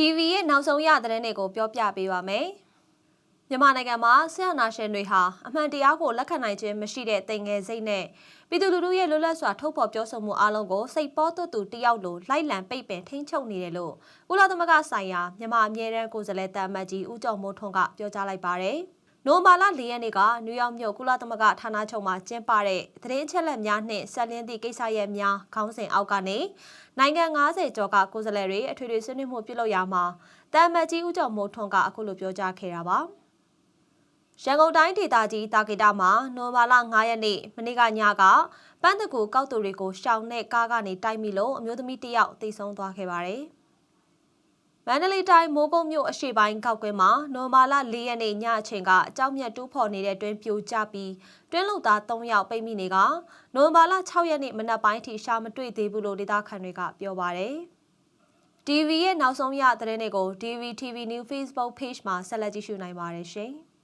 TV ရဲ့နောက်ဆုံးရသတင်းတွေကိုပြောပြပေးပါမယ်။မြန်မာနိုင်ငံမှာဆရာနာရှင်တွေဟာအမှန်တရားကိုလက်ခံနိုင်ခြင်းမရှိတဲ့တိမ်ငယ်စိတ်နဲ့ပြည်သူလူထုရဲ့လွတ်လပ်စွာထုတ်ဖော်ပြောဆိုမှုအလုံးကိုစိတ်ပေါ်သွတ်သူတယောက်လိုလိုက်လံပိတ်ပင်ထိန်းချုပ်နေတယ်လို့ကုလသမဂ္ဂဆိုင်ရာမြန်မာအမြဲတမ်းကိုယ်စားလှယ်တအမတ်ကြီးဦးကျော်မိုးထွန်းကပြောကြားလိုက်ပါတယ်။ နိုမာလာ၄ရက်နေ့ကနယူးယောက်မြို့ကုလသမဂ္ဂဌာနချုပ်မှာကျင်းပတဲ့သတင်းအချက်အလက်များနှင့်ဆက်လင်းသည့်ကိစ္စရပ်များခေါင်းစဉ်အောက်ကနေနိုင်ငံ90ကျော်ကကိုယ်စားလှယ်တွေအထွေထွေဆွေးနွေးမှုပြုလုပ်ရာမှာတအမတ်ကြီးဦးကျော်မိုးထွန်းကအခုလိုပြောကြားခဲ့တာပါ။ရန်ကုန်တိုင်းဒေသကြီးတာဂီတာမှာနိုဘာလ9ရက်နေ့မနေ့ကညကပန်းတကူကောက်သူတွေကိုရှောင်းနဲ့ကားကနေတိုက်မိလို့အမျိုးသမီးတစ်ယောက်တိတ်ဆုံးသွားခဲ့ပါတယ်။ မန္တလေးတိုင်းမိုးကုတ်မြို့အရှေ့ပိုင်းကောက်ကွင်းမှာနိုဘာလ4ရက်နေ့ညအချိန်ကအကြောင်းမြတ်တူးဖော်နေတဲ့တွင်ပြိုကျပြီးတွင်းလူသား3ယောက်ပိတ်မိနေကနိုဘာလ6ရက်နေ့မနက်ပိုင်းထိရှာမတွေ့သေးဘူးလို့ဒေသခံတွေကပြောပါတယ်။ TV ရဲ့နောက်ဆုံးရသတင်းတွေကို DV TV New Facebook Page မှာဆက်လက်ကြည့်ရှုနိုင်ပါတယ်ရှင်။